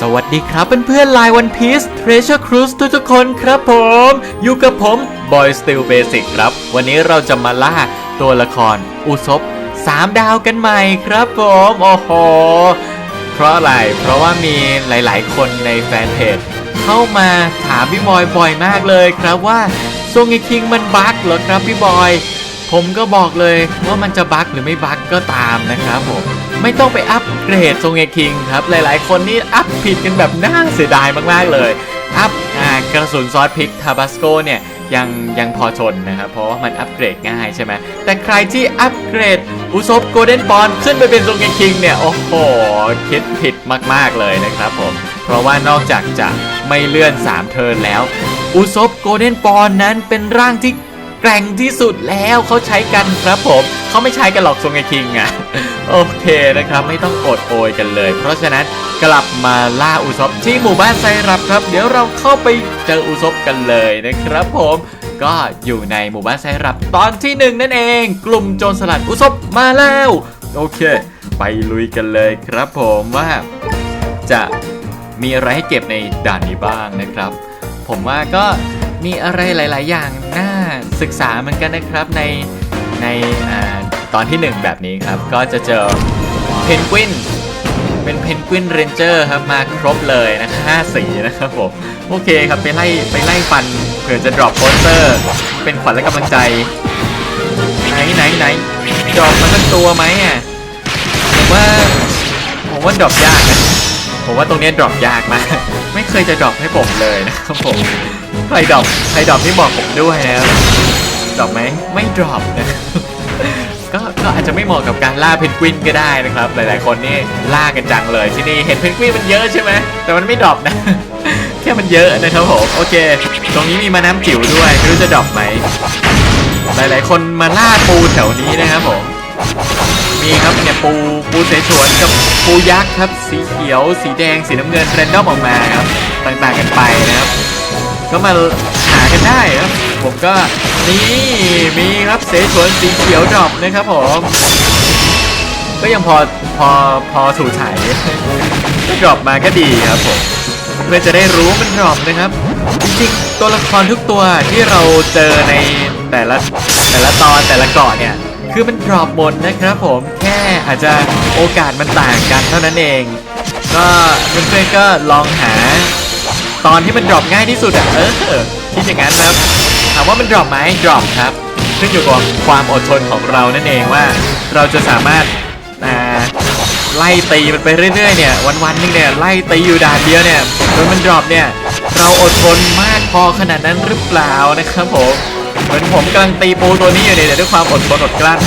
สวัสดีครับเพื่อนๆลายวันพีซ Treasure Cruise ทุกๆคนครับผม อยู่กับผม Boy Still Basic ครับ วันนี้เราจะมาล่าตัวละครอุซบ3ดาวกันใหม่ครับผม โอ้โห เพราะอะไร เพราะว่ามีหลายๆ คนในแฟนเพจเข้ามาถามพี่บอยบ่อยมากเลยครับว่าซงไอคิงมันบั๊กเหรอครับพี่บอย ผมก็บอกเลยว่ามันจะบั๊กหรือไม่บั๊กก็ตามนะครับผม ไม่ต้องไปอัปเกรดทรงเอคิงครับ หลายๆ คนนี่อัพผิดกันแบบน่าเสียดายมากๆเลย อัพอกระสุนซอสพริกทาบาสโกเนี่ยยังยังพอชนนะครับ เพราะว่ามันอัปเกรดง่ายใช่ไหมแต่ใครที่อัปเกรดอุซบโกลเด้นปอนขึ้นไปเป็นทรงเอคิงเนี่ย โอ้โห คิดผิดมาก ๆ เลยนะครับผม เพราะว่านอกจากจะไม่เลื่อน 3 เทิร์นแล้ว อุซบโกลเด้นปอนนั้นเป็นร่างที่ แกร่งที่สุดแล้วเขาใช้กันครับผมเขาไม่ใช้กันหรอกทรงไอคิงอะโอเคนะครับไม่ต้องอดโอยกันเลย เพราะฉะนั้นกลับมาล่าอุซบที่หมู่บ้านไซรับครับ เดี๋ยวเราเข้าไปเจออุซบกันเลยนะครับผมก็อยู่ในหมู่บ้านไซรับตอนที่หนึ่งนั่นเอง กลุ่มโจรสลัดอุซบมาแล้ว โอเค ไปลุยกันเลยครับผมว่าจะมีอะไรให้เก็บในด่านนี้บ้างนะครับ ผมว่าก็ มีอะไรหลาย ๆ อย่างน่าศึกษาเหมือนกันนะครับในในอตอนที่หนึ่งแบบนี้ครับ ก็จะเจอเพนกวินเป็นเพนกวินเรนเจอร์ครับมาครบเลยนะห้าสีนะครับผม โอเคครับไปไล่ไปไล่ฟันเผื่อจะดรอปโปสเตอร์ เป็นขวัญและกำลังใจ ไหนไหนไหนดรอปมาสักตัวไหมอะผมว่าผมว่าดรอปยากนะ ว่าตรงนี้ดรอปยากมาก ไม่เคยจะดรอปให้ผมเลยนะครับผมใครดรอปใครดรอปที่บอกผมด้วยนะดรอปไหมไม่ดรอปนะก็ก็อาจจะไม่เหมาะกับการล่าเพนกวินก็ได้นะครับ หลายๆ คนนี่ล่ากันจังเลยที่นี่เห็นเพนกวินมันเยอะใช่ไหมแต่มันไม่ดรอปนะแค่มันเยอะนะครับผมโอเค ตรงนี้มีมาน้ำจิ๋วด้วยไม่รู้จะดรอปไหมหลายๆ คนมาล่าปูแถวนี้นะครับผม มีครับเนี่ยปูปูเสฉวนกับปูยักษ์ครับสีเขียว สีแดงสีน้ำเงินเรนดอมออกมาครับต่างๆกันไปนะครับ ก็มาหากันได้ครับผมก็นี่มีครับเสฉวนสีเขียวดรอปนะครับผมก็ยังพอพอพอถูถ่ายก็ดรอปมาก็ดีครับผมเพื่อจะได้รู้ว่ามันดรอปนะครับจริงๆตัวละครทุกตัวที่เราเจอในแต่ละแต่ละตอนแต่ละเกาะเนี่ย คือมันดรอปหมดนะครับผมแค่อาจจะโอกาสมันต่างกันเท่านั้นเอง ก็เพื่อนๆก็ลองหา ตอนที่มันดรอปง่ายที่สุดอะเออคิดอย่างนั้นครับถามว่ามันดรอปไหมดรอปครับขึ้นอยู่กับความอดทนของเรานั่นเองว่า เราจะสามารถาไล่ตีมันไปเรื่อยๆเนี่ยวันๆนึงเนี่ยไล่ตีอยู่ด่านเดียวเนี่ยจนมันดรอปเนี่ยเราอดทนมากพอขนาดนั้นหรือเปล่านะครับผม เหมือนผมกำลังตีปูตัวนี้อยู่เนี่ยด้วยความอดทนอดกลั้น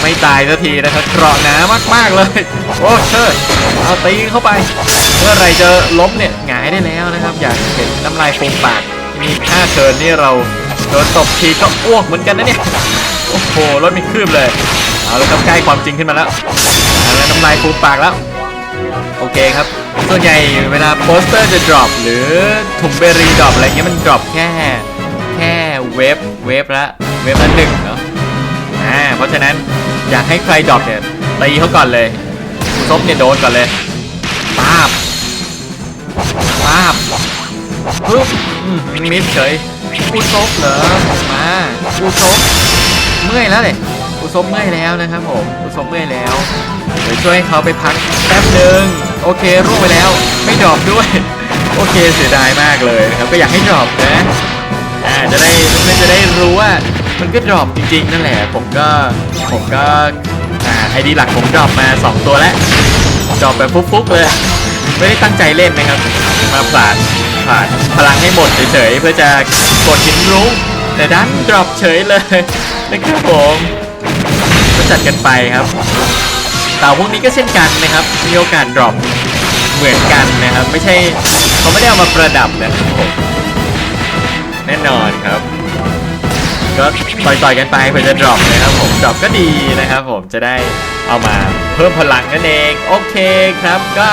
ไม่ตายสักทีนะครับเกราะหนามากๆเลย โอ้เชิดเอาตีเข้าไป เมื่อไรจะล้มเนี่ยหงายได้แล้วนะครับ อยากเห็นน้ำลายฟูมปาก มีค่าเชิญนี่เราโดนตบทีก็อ้วกเหมือนกันนะเนี่ย โอ้โหรถมีคืบเลย เอาแล้วครับใกล้ความจริงขึ้นมาแล้วแล้วน้ำลายฟูมปากแล้ว โอเคครับ ส่วนใหญ่เวลาโปสเตอร์จะดรอปหรือถุงเบอรี่ดรอปอะไรเงี้ยมันดรอปแค่ เวฟเวฟละเวฟละหนึ่งเนาะอ่าเพราะฉะนั้นอยากให้ใครดรอปเนี่ยตีเขาก่อนเลยซบเนี่ยโดนก่อนเลยปาบปาบปึ๊บมมิดเฉยกูซบเหรอมากูซบเมื่อยแล้วเลยกูซบเมื่อยแล้วนะครับผมกูซบเมื่อยแล้วเดี๋ยวช่วยให้เขาไปพักแป๊บหนึ่งโอเคร่วงไปแล้วไม่ดรอปด้วย โอเคเสียดายมากเลยนะครับก็อยากให้ดรอปนะ อ่าจะได้เพื่อนๆจะได้รู้ว่ามันก็ดรอปจริงๆนั่นแหละ ผมก็ผมก็อ่าไอดีหลักผมดรอปมา 2 ตัวแล้วดรอปแบบฟุกๆเลย ไม่ได้ตั้งใจเล่นนะครับ มาผ่านผ่านพลังให้หมดเฉยๆเพื่อจะกดหินรุ้งแต่ดันดรอปเฉยเลยนะครับผมก็จัดกันไปครับเต่าพวกนี้ก็เช่นกันนะครับ มีโอกาสดรอปเหมือนกันนะครับ ไม่ใช่เขาไม่ได้เอามาประดับนะครับผม แน่นอนครับ ก็ต่อยๆกันไปเพื่อจะดรอปนะครับผมดรอปก็ดีนะครับผมจะได้เอามาเพิ่มพลังนั่นเองโอเคครับก็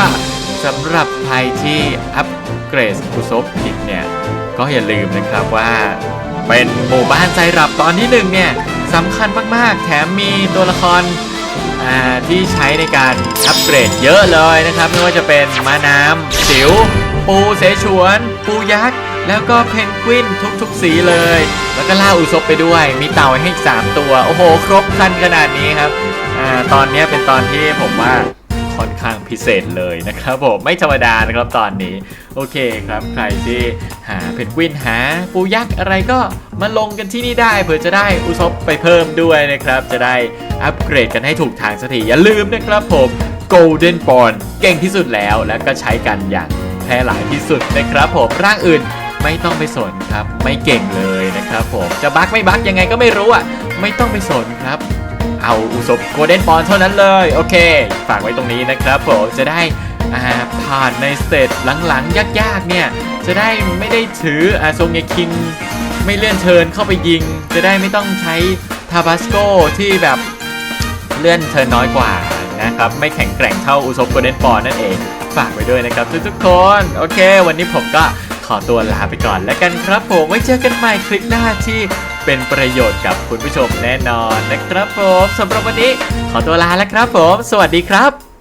สำหรับใครที่อัปเกรดคุโซบผิดเนี่ยก็อย่าลืมนะครับว่าเป็นหมู่บ้านใจรับตอนที่หนึ่งเนี่ยสำคัญมากๆ แถมมีตัวละครที่ใช้ในการอัปเกรดเยอะเลยนะครับ ไม่ว่าจะเป็นม้าน้ำสิว ปูเสฉวน ปูยักษ์ แล้วก็เพนกวินทุกๆสีเลย แล้วก็ล่าอุซบไปด้วย มีเต่าให้อีก 3 ตัว โอ้โห ครบครันขนาดนี้ครับอ่าตอนนี้เป็นตอนที่ผมว่าค่อนข้างพิเศษเลยนะครับผมไม่ธรรมดานะครับตอนนี้โอเคครับใครที่หาเพนกวินหาปูยักษ์อะไรก็มาลงกันที่นี่ได้เผื่อจะได้อุซบไปเพิ่มด้วยนะครับ จะได้อัปเกรดกันให้ถูกทางสักทีอย่าลืมนะครับผม Golden b o n เก่งที่สุดแล้วและก็ใช้กันอย่างแพร่หลายที่สุดนะครับผมร่างอื่น ไม่ต้องไปสนครับ ไม่เก่งเลยนะครับผมจะบักไม่บักยังไงก็ไม่รู้อะไม่ต้องไปสนครับ เอาอุศบโกลเด้นปอนเท่านั้นเลย โอเค ฝากไว้ตรงนี้นะครับผมจะได้ผ่านในสเตจหลังๆ ยากๆ เนี่ย จะได้ไม่ได้ถืออาทรงเงคิง ไม่เลื่อนเทิร์นเข้าไปยิง จะได้ไม่ต้องใช้ทาบาสโกที่แบบเลื่อนเทิร์นน้อยกว่านะครับ ไม่แข็งแกร่งเท่าอุซบโกลเด้นปอนนั่นเอง ฝากไว้ด้วยนะครับทุกๆคน โอเค วันนี้ผมก็ ขอตัวลาไปก่อนแล้วกันครับผมไว้เจอกันใหม่คลิปหน้าที่เป็นประโยชน์กับคุณผู้ชมแน่นอนนะครับผมสำหรับวันนี้ขอตัวลาแล้วครับผม สวัสดีครับ